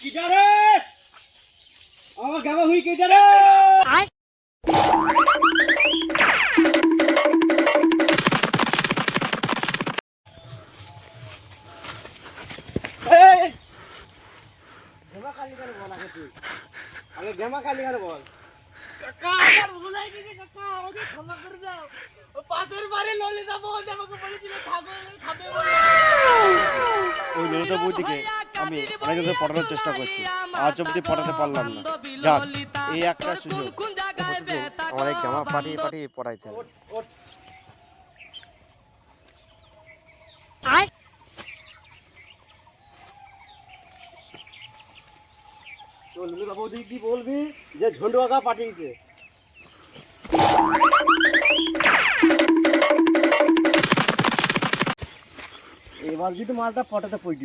কিটা রে আমার গামা হুই কিটা রে এই, এই। গেমা কালি করে বল আগে গেমা কালি করে বল? কাকা আমার ভুল হয়ে গেছে কাকা আমাকে ক্ষমা করে দাও। পাশের বাড়ি ললিতা বোন আমাকে বলেছিল খাবে খাবে ওই ললিতা বৌদিকে আমি অনেক ধরে পটানোর চেষ্টা করছি। আজ অব্দি পটাতে পারলাম না। যাক এই একটা সুযোগ। আমার এই জামা পাঠিয়ে পাঠিয়ে পড়াইতে ওঠ তো লুলু বলবি যে ঝন্ডু আঁকা পাঠিয়েছে। এবার যদি মালটা পটাতে পড়ি